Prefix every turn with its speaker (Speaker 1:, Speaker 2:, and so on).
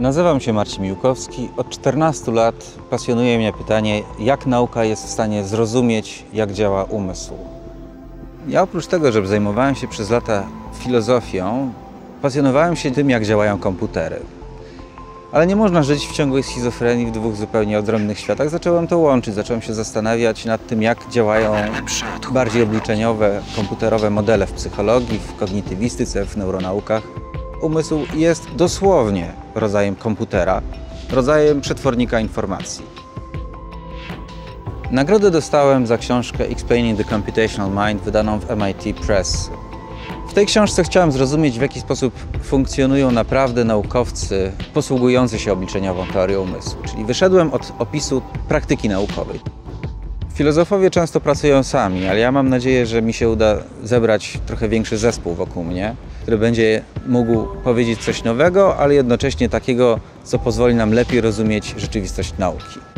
Speaker 1: Nazywam się Marcin Miłkowski. Od 14 lat pasjonuje mnie pytanie, jak nauka jest w stanie zrozumieć, jak działa umysł. Ja oprócz tego, że zajmowałem się przez lata filozofią, pasjonowałem się tym, jak działają komputery. Ale nie można żyć w ciągłej schizofrenii w dwóch zupełnie odrębnych światach. Zacząłem to łączyć, zacząłem się zastanawiać nad tym, jak działają bardziej obliczeniowe, komputerowe modele w psychologii, w kognitywistyce, w neuronaukach. Umysł jest dosłownie rodzajem komputera, rodzajem przetwornika informacji. Nagrodę dostałem za książkę Explaining the Computational Mind, wydaną w MIT Press. W tej książce chciałem zrozumieć, w jaki sposób funkcjonują naprawdę naukowcy posługujący się obliczeniową teorią umysłu. Czyli wyszedłem od opisu praktyki naukowej. Filozofowie często pracują sami, ale ja mam nadzieję, że mi się uda zebrać trochę większy zespół wokół mnie, który będzie mógł powiedzieć coś nowego, ale jednocześnie takiego, co pozwoli nam lepiej rozumieć rzeczywistość nauki.